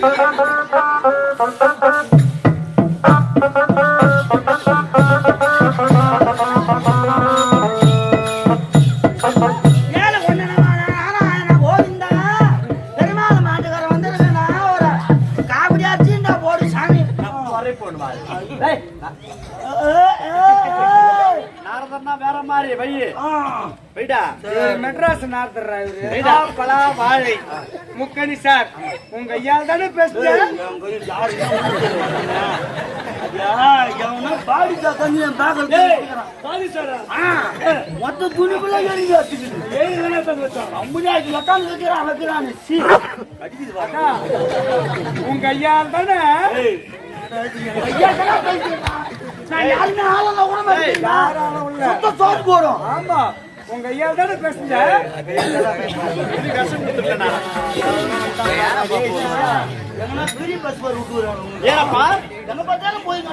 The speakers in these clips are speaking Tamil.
Ha ha ha! முக்கணி சார் உங்க ஐயால் தானே பேசுறேன் மொத்த துணிக்குள்ள உங்க ஐயால் தானே? ஐயா, கடா பேசிக்கிறான். நான் யாருமே ஆளல கூட மாட்டேன். யாராலும் உள்ள சுத்த சோறு போடும் ஆமா உங்க ஐயால் தானே பேசுங்க ஏனப்பா எங்க பார்த்தாலும் போய்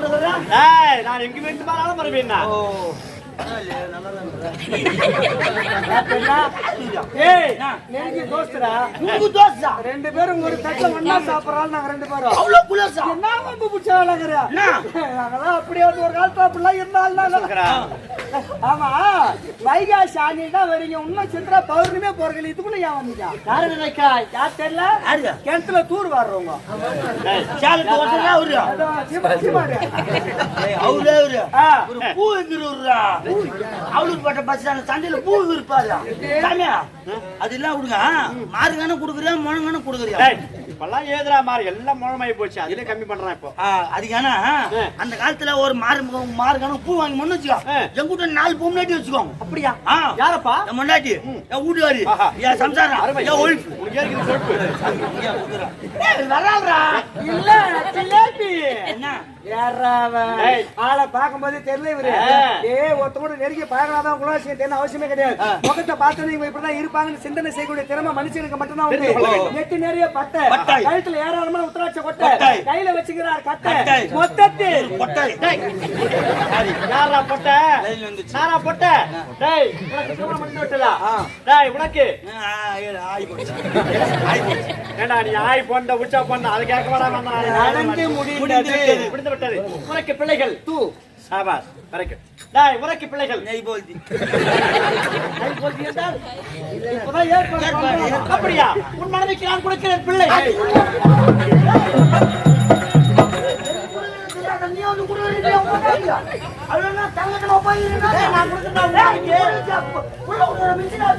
நான் எங்க வீட்டு மேலாலும் வருவேன்னா ரெண்டு பேரும் ஒரு தட்டுல ஒண்ணா சாப்பிடறாள் நாங்க ரெண்டு பேரும் அவ்வளவு புலசா என்ன வம்பு பிடிச்சாலுங்கிற என்ன? நாங்கெல்லாம் அப்படியே ஒரு காலத்துல அப்படிலாம் இருந்தாலும் ஆமா வைகாசி ஆணி தான் வரீங்க இன்னும் சித்ரா பௌர்ணமே போறீங்க இதுக்குள்ள ஏன் வந்தீங்க யாரு நினைக்கா யார் தெரியல கிணத்துல தூர் வாடுறவங்க சேலத்து அவரு அதான் சீமா- சீமாடு. அவரு பூ எங்கிறா அவளுக்கு பட்ட பஸ் சண்டையில பூ இருப்பாரு சாமியா? அது எல்லாம் விடுங்க. மாறுகான குடுக்குறியா முழங்கான குடுக்குறியா? இப்பெல்லாம் ஏதுடா மாதிரி எல்லாம் முழமாயி போச்சு. அதுலயே கம்மி பண்றான் இப்போ. அதுக்கான அந்த காலத்துல ஒரு மாறு மாறுகான பூ வாங்கி முன்னு வச்சுக்கோ. என் கூட நாலு பூ முன்னாடி வச்சுக்கோங்க. அப்படியா. யாரப்பா? என் முன்னாடி என் வீட்டுக்காரி. என் சம்சாரம். என் வராள்ரா இல்ல என்ன. ஆளை பார்க்கும்போதே தெரியல இவரு. ஆ. ஏய் ஒருத்த கூட நெருங்கி பார்க்கலாதான் குணாசியம் அவசியமே கிடையாது. முகத்தை பார்த்தது இவங்க இப்படிதான் இருப்பாங்கன்னு சிந்தனை செய்யக்கூடிய திறமை மனுஷனுக்கு மட்டும்தான் உண்டு. நிறைய பட்டை. பட்டை. கழுத்துல ஏராளமான உத்தராட்ச கொட்டை. கொட்டை. கையில வச்சுக்கிறார் கட்டை. டேய். யாரா பொட்ட? பொட்ட? டேய் உனக்கு திருமணம் டேய் உனக்கு? போச்சு. ஏண்டா நீ ஆய் போண்ட உச்சா பண்ண அது கேட்க வேடாம நடந்து முடிந்தது. முடிந்து விட்டது. உனக்கு பிள்ளைகள். தூ. சாபாஸ். வரைக்கும். டேய் உனக்கு பிள்ளைகள். நெய் போல்தி. கை போட்டு என்றால்? இப்பதான் ஏற்பாடு. அப்படியா? உன் மனைவிக்கு நான் கொடுக்கிறேன் பிள்ளை. நீ வந்து குடுக்குறீங்க, நான். உள்ள மிஷினை.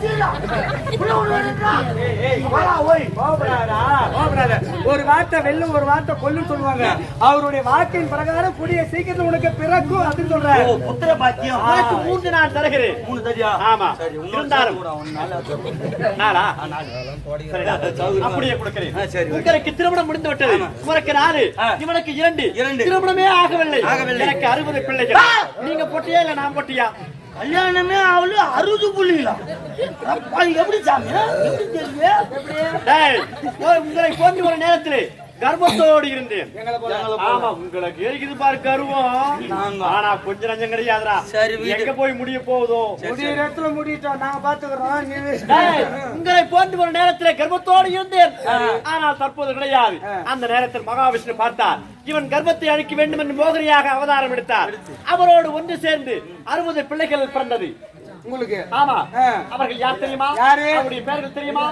உள்ள ஓய். ஒரு வார்த்தை வெல்லும் ஒரு வார்த்தை கொல்லும் சொல்லுவாங்க அவருடைய வாக்கின் பிரகாரம் கூடிய சீக்கிரத்துல உனக்கு பிறக்கும் அப்படின்னு புத்திர பாக்கியம். உனக்கு மூன்று நான் தருகிறேன் மூணு தரியா? ஆமா இருந்தாலும் நாளா. அப்படியே கொடுக்கிறேன். உங்களுக்கு திருமணம் முடிந்து விட்டது உனக்கு நாலு. இவனுக்கு இரண்டு இரண்டு. திருமணமே ஆகவில்லை. ஆகவில்லை. எனக்கு அறுபது பிள்ளைகள். நீங்க போட்டியா இல்ல நான் போட்டியா? கல்யாணமே அவளு அறுபது புள்ளிங்களா எப்படி சாமி? எப்படி தெரியுது? உங்களை போன்ற ஒரு நேரத்தில் கர்ப்பத்தோடு இருந்தேன். ஆமா உங்களுக்கு பாரு கருவம். ஆனா கொஞ்ச நஞ்சம் சரி, வீடு. எங்க போய் முடிய போகுதோ? முடியிற இடத்துல முடிட்டோம் நாங்க பாத்துக்கிறோம் உங்களை போன்ற ஒரு நேரத்தில் கர்ப்பத்தோடு இருந்தேன். ஆனால் தற்போது கிடையாது. அந்த நேரத்தில் மகாவிஷ்ணு பார்த்தார். இவன் கர்ப்பத்தை அழிக்க வேண்டும் என்று மோகரியாக அவதாரம் எடுத்தார். அவரோடு ஒன்று சேர்ந்து அறுபது பிள்ளைகள் பிறந்தது. உங்களுக்கு ஆமா. அவர்கள் யார் தெரியுமா யாரு? அவருடைய பெயர்கள் தெரியுமா?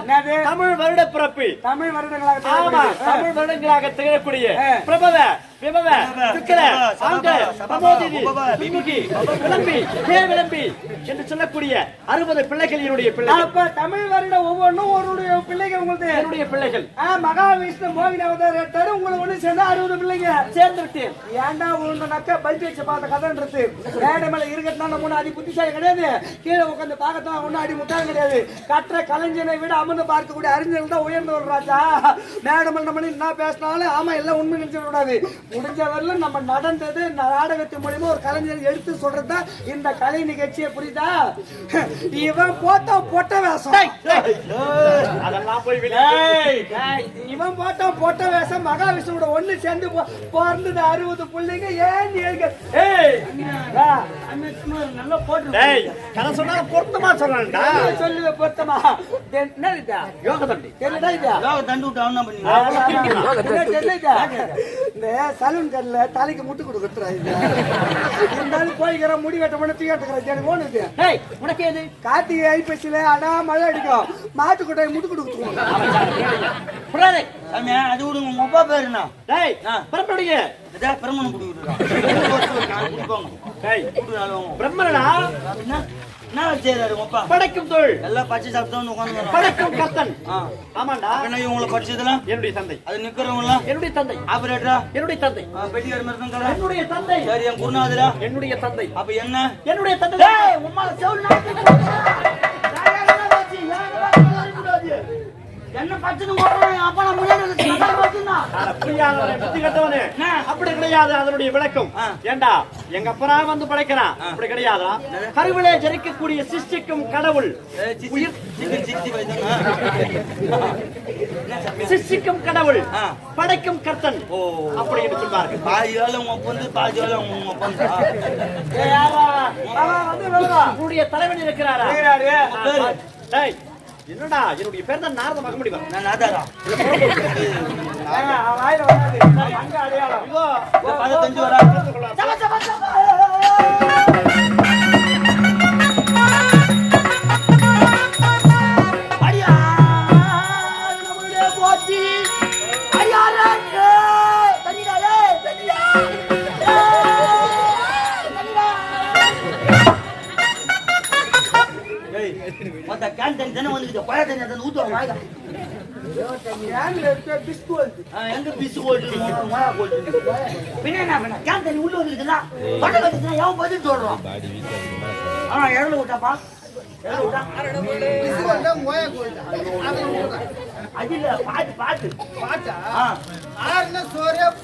தமிழ் வருட பிறப்பு தமிழ் வருடங்களாக ஆமா. தமிழ் வருடங்களாக திகழக்கூடிய ஆ. விபவ சுக்கர சபவ, ஆங்க சபவ, பிரமோதினி விமுகி விளம்பி பேர் விளம்பி என்று சொல்லக்கூடிய அறுபது பிள்ளைகள் என்னுடைய பிள்ளைகள். அப்ப தமிழ் வருட ஒவ்வொன்றும் ஒருடைய பிள்ளைங்க உங்களுக்கு என்னுடைய பிள்ளைகள். ஆ, மகாவிஷ்ணு மோகினி அவதாரம் எடுத்தாரு உங்களை ஒண்ணு சேர்ந்து அறுபது பிள்ளைங்க. சேர்ந்து விட்டேன் ஏன்டா நக்க பல்ட்டி வச்சு பார்த்த கதைன்றது மேடை மேல இருக்கிறதுனால நம்ம அடி புத்திசாலி கிடையாது. கீழே உட்காந்து பார்க்கத்தான் ஒன்னும் அடி முட்டாள் கிடையாது. கற்ற கலைஞனை விட அமர்ந்து பார்க்கக்கூடிய அறிஞர்கள் தான் உயர்ந்த ஒரு ராஜா. மேடை மேல நம்ம என்ன பேசினாலும் ஆமா எல்லாம் உண்மை நினைச்சிட கூடாது முடிஞ்ச வரலும் நம்ம நடந்தது நாடகத்தின் மூலியமா ஒரு கலைஞர் எடுத்து சொல்றது இந்த கலை நிகழ்ச்சியை புரியுதா? இவன் போத்த பொட்ட வேஷம் அதெல்லாம் போய் வெளியே ஏய், ஏய், இவன் போட்டான் பொட்ட வேஷம் மகாவிஷ்ணுவோட ஒண்ணு சேர்ந்து பிறந்தது அறுபது பிள்ளைங்க ஏன் சும்மா நல்லா போட்டு சொன்னா பொருத்தமா சொல்றான்டா சொல்லுவ பொருத்தமா. என்ன இதா? யோக தண்டி தெரியுதா இதா? யோக தண்டு விட்டு அவன் தெரியுதா? இந்த சலூன் கல்ல தலைக்கு முட்டு கொடுக்குறா இது இருந்தாலும் போய்க்கிற முடி வெட்ட பண்ண தூக்கி கட்டுக்கிறேன் எனக்கு ஏய் உனக்கு எது? கார்த்திகை ஐப்பசியில அடா மழை அடிக்கும். முட்டு கொடுத்துருவோம் புறாதே. சாமி அது விடுங்க உங்க அப்பா பேரு என்ன? டேய். பரப்படிங்க இதே பிரம்மன் குடிக்கிறான் என்ன? செய்யறாரு உங்க அப்பா படைக்கும் தொழில் எல்லாம் பச்சை சாப்பிட்டு உட்காந்து படைக்கும் கத்தன் ஆமாண்டா. என்ன இவங்களை படிச்சதெல்லாம் என்னுடைய தந்தை. அது நிக்கிறவங்களாம் என்னுடைய தந்தை. ஆபரேட்டரா? என்னுடைய தந்தை. பெட்டியார் தான் என்னுடைய தந்தை. சரி என் குருநாதரா? என்னுடைய தந்தை. அப்ப என்ன? என்னுடைய தந்தை. உம்மா செவுல் என்ன பச்சனை போடுறான் அப்ப நான் முன்னாடி புரியாதவனே? அப்படி கிடையாது அதனுடைய விளக்கம். ஏண்டா? எங்க அப்பரா வந்து படைக்கிறான். அப்படி கிடையாதா? கருவிலே ஜெரிக்கக்கூடிய சிஷ்டிக்கும் கடவுள். சிஷ்டிக்கும் கடவுள். படைக்கும் கர்த்தன். ஓ. அப்படி என்று சொல்வார்கள் பாதி வேலை உங்க ஒப்பந்து பாதி வேலை உங்க. உன்னுடைய தலைவன் இருக்கிறாரா? என்னடா என்னுடைய பேர் தான் நாரத மகமுடிவன் நான் நாதாரா வாயில வராது. அங்க அடையாளம். இதோ பதினஞ்சு வரா பின்ன என்ன பண்ண? கேன் உள்ள வந்துருக்குதா? தொண்டை கட்டுச்சுன்னா எவன் பதில் சொல்றான்? ஆனா இறந்து விட்டாப்பா? இறந்து விட்டா? அது இல்ல பாத்து. பாத்து பாட்டா? ஆ ஆறுன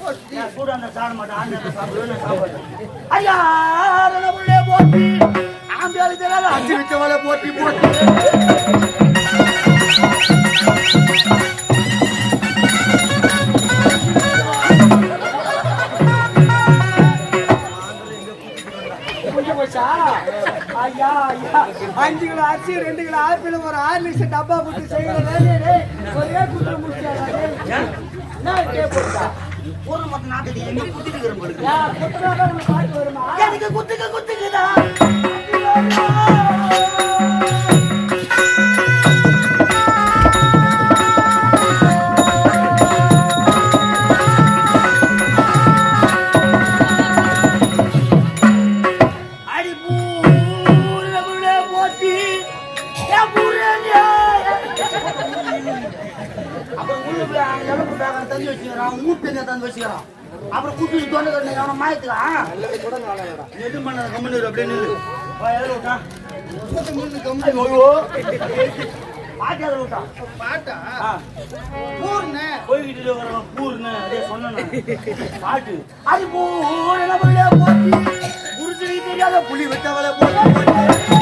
போட்டு. நான் கூட அந்த சாட மாட்டேன் சாப்பிடுவேன் ஐயா போட்டி. தெரியாத அஞ்சு வச்சவளை போட்டி போட்டி. போச்சா? ஐயா, ஐயா. அஞ்சு கிலோ அரிசி ரெண்டு கிலோ ஆப்பிள் ஒரு ஆறு லட்சம் டப்பா போட்டு செய்யற வேலையை ஒரே. என்ன மட்டும் நாட்டுக்கு எங்க குத்திட்டு இருக்கிற யா, குத்துனாதான் உனக்கு பாட்டு வருமா? எனக்கு குத்துக்க குத்துக்குதா அவனை மாயத்துக்கான் எது பண்ண எதில் விட்டான் ஐயோ பாட்டி. ஊர்னே. போய்கிட்டு பூர்னு அதே சொன்னேன் பாட்டு அது பூர் என்ன பண்ணல போட்டி புரிச்சுக்கு தெரியாத புலி விட்டவளை போட்டி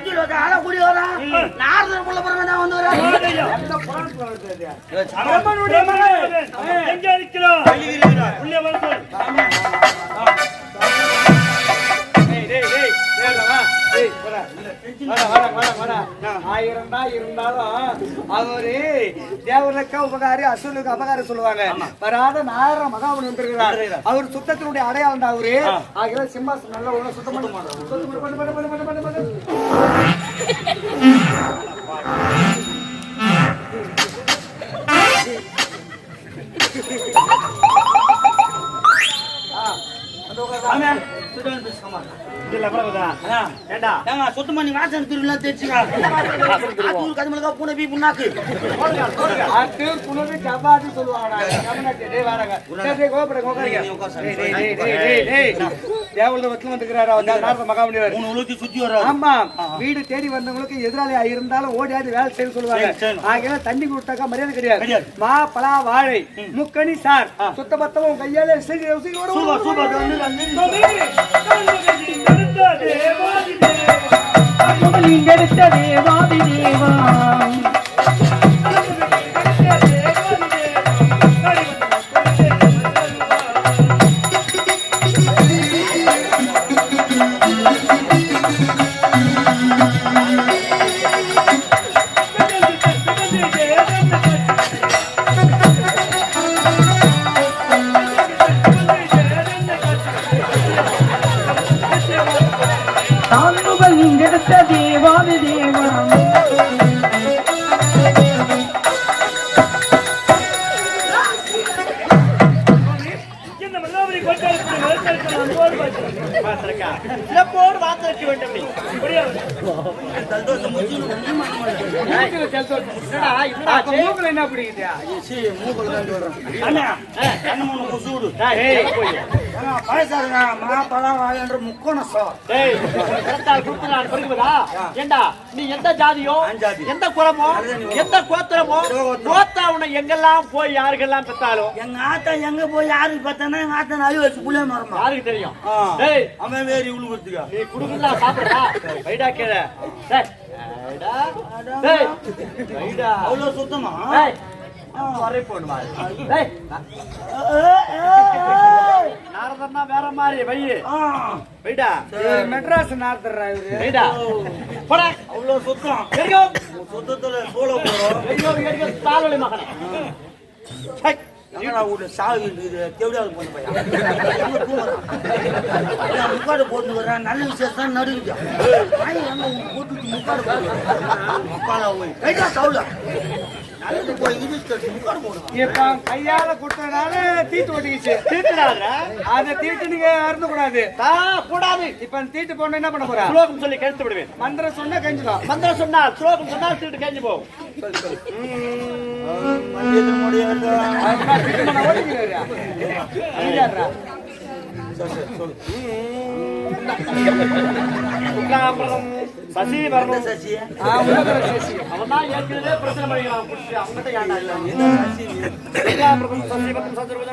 கட்டில் வர ஆள கூடி வரா நாரதர் புள்ள பிறகு வந்து. எங்க இருக்கிறோம் உள்ளே வர சொல். அசுனுக்கு அபகாரம் சொல்லுவாங்க. வராத நாயிரம் மகாபலி வந்திருக்கிறார். அவர் சுத்தத்தினுடைய அடையாளம் தான் அவரு. ஆகிய சிம்மாசனம் நல்ல ஒண்ணு சுத்தம் ஆ, அந்த ஆமா சுத்தம் நீ வாசன் திருவிழா புண்ணாக்கு. வீடு தேடி வந்தவங்களுக்கு எதிராளியா இருந்தாலும் ஓடி ஆடி வேலை செய்ய சொல்லுவாங்க. ஆகையால தண்ணி கொடுத்தாக்கா மரியாதை கிடையாது. மா பலா வாழை. முக்கணி சார். சுத்த பத்தம் உன் கையால சீக்கிரம் சீக்கிரம் தேவாதி தேவா. என்னடா அப்ப மூக்குல என்ன பிடிக்குதா? சி மூக்கல் அண்ணா கண்ணு மூணு கொசு நீ எந்த ஜாதியோ. எந்த குலமோ எந்த கோத்திரமோ. கோத்தா உன்னை எங்கெல்லாம் போய் யாருக்கெல்லாம் பெற்றாலும் எங்க ஆத்தா எங்க போய் யாருக்கு பார்த்தானா எங்க ஆத்தா நலி வச்சு மரமா யாருக்கு தெரியும்? அவன் வேறு உழுவுறதுக்கா நீ டேய் வைடா அவ்வளவு சுத்தமா? வரை போடுமா? நாரதன்னா வேற மாதிரி ஆ, வைடா. மெட்ராஸ் நார்த்தர்ரா இவரு. வைடா. போடா. அவ்வளவு சுத்தம். சுத்தத்துல சோள போறோம் தாலொலி மகனே. முக்காடு போட்டு வர்றான். நல்ல விசேஷம் போட்டுட்டு முக்காடு போட்டு முக்காடா போய் கைட்டா தவுல இப்ப கையால கொடுத்ததுனால தீட்டு ஒட்டிக்கிச்சு. தீட்டுடாதடா? அந்த தீட்டு நீங்க அருந்த கூடாது தா கூடாது. இப்ப தீட்டு போன என்ன பண்ண போறா? ஸ்லோகம் சொல்லி கழுத்து விடுவேன். மந்திரம் சொன்னா கஞ்சிடும். மந்திரம் சொன்னால் ஸ்லோகம் சொன்னால் தீட்டு கஞ்சி போகும். முடியாது? சசிவர்ணம் சசி அவன் தான் ஏற்கனவே பிரச்சனை பண்ணிக்கிறான் புடிச்சு ஏன்டா இல்ல என்ன சசி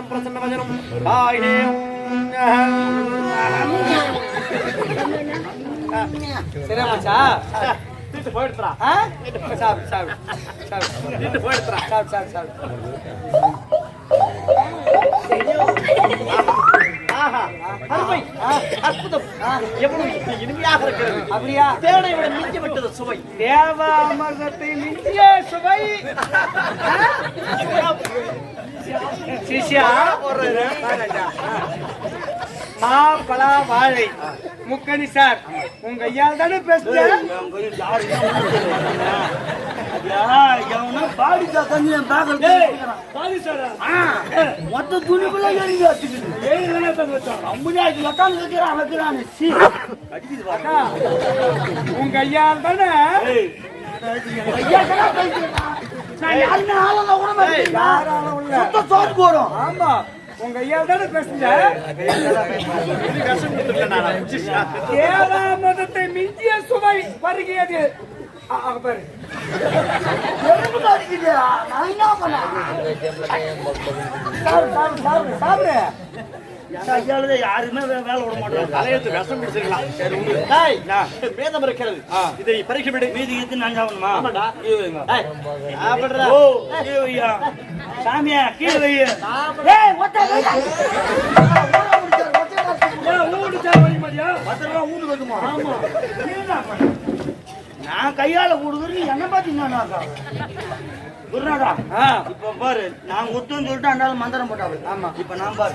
பிரசன்ன வஜனம் ஆயினே சரி. மச்சா போயிடுறா சாப்பிடு சாப்பிடு சாப்பிடு போயிடுறா சாப்பிடு சாப்பிடு சாப்பிடு அருமை. அற்புதம். எவ்வளவு இனிமையாக இருக்கிறது. அப்படியா? தேனை விட மிஞ்சி விட்டது சுவை. தேவாமிர்தத்தை மிஞ்சிய சுவை. சிஷ்யா மா பலா வாழை. முக்கணி சார் உங்க ஐயால் தானே பேசுறேன் பாடி பேக்கல் மொத்த துணிக்குள்ள எழுதி வச்சுக்கிது உங்க ஐயால் தானே சோறு போடும் ஆமா உங்க ஐயால் தானே பேசுங்க மதத்தை மிஞ்சிய சுவை வருகிறது. பாரு எறும்பு அடிக்குது நான் என்ன பண்ண? சாப்பிடு சாப்பிடு சாப்பிடு சாப்பிடு. ஐயால யாருமே வேலை விட மாட்டாங்க தலையெழுத்து விஷம் பிடிச்சிருக்கலாம் மேதம் இருக்கிறது இதை பறிக்க விடு. மீதி கீத்து நான் சாப்பிடணுமா? சாமியா கீழே வை ஊடு வைக்குமா ஆமா. நான் கையால கொடுக்குறது என்ன பாத்தீங்கன்னா குருநாதா இப்ப பாரு நான் குத்துன்னு சொல்லிட்டு அண்டால மந்திரம் போட்டாரு. ஆமா. இப்ப நான் பாரு.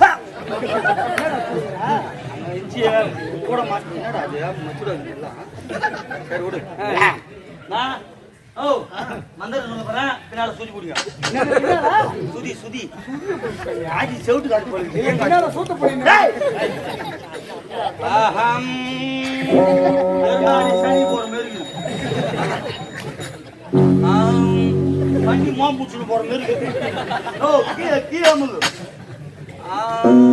கூட மாட்டேன் என்னடா அது? மச்சுடாது எல்லாம். சரி விடு. நான் ஓ மந்திரம் சொல்ல போறேன். பின்னால சுதி பிடிங்க. சுதி சுதி. ஆஜி செவிட்டு காட்டு சூத்து சனி போற. ஆம். வண்டி மோம்புச்சுன்னு போற மாதிரி இருக்குது. ஓ, கீழே, கீழே அமுகு. ஆம்.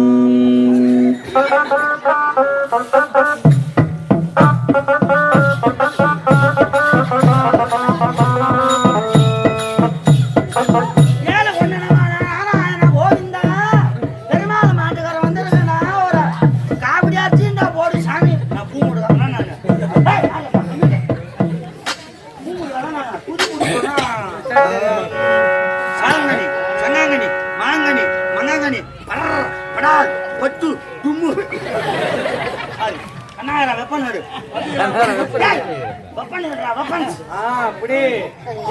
அப்படி.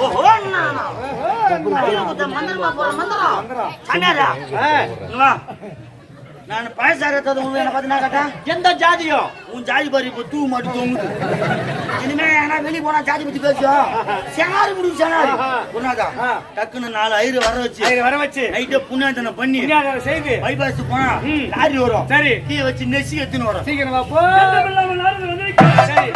ஓஹோ, நானா? மந்திரமா போற மந்திரம். கண்ணாரா. நான் பழசாரத்தது உன் என்ன பார்த்து நான் கேட்டேன்? எந்த ஜாதியோ? உன் ஜாதி பாரு இப்ப தூ மாட்டு தொங்குது இனிமே ஏன்னா வெளிய போனா ஜாதி பத்தி பேசுவோம் சேனாரி முடியும் சேனாரி. புண்ணாதா டக்குன்னு நாலு ஐரு வர வச்சு. சரி, வர வச்சு. நைட்டே புண்ணாத்தனை பண்ணி செய்து. பைபாஸ் போனா. லாரி வரும். சரி. கீழே வச்சு நெசி எடுத்துன்னு வரும். சீக்கிரம் வா, போ சரி.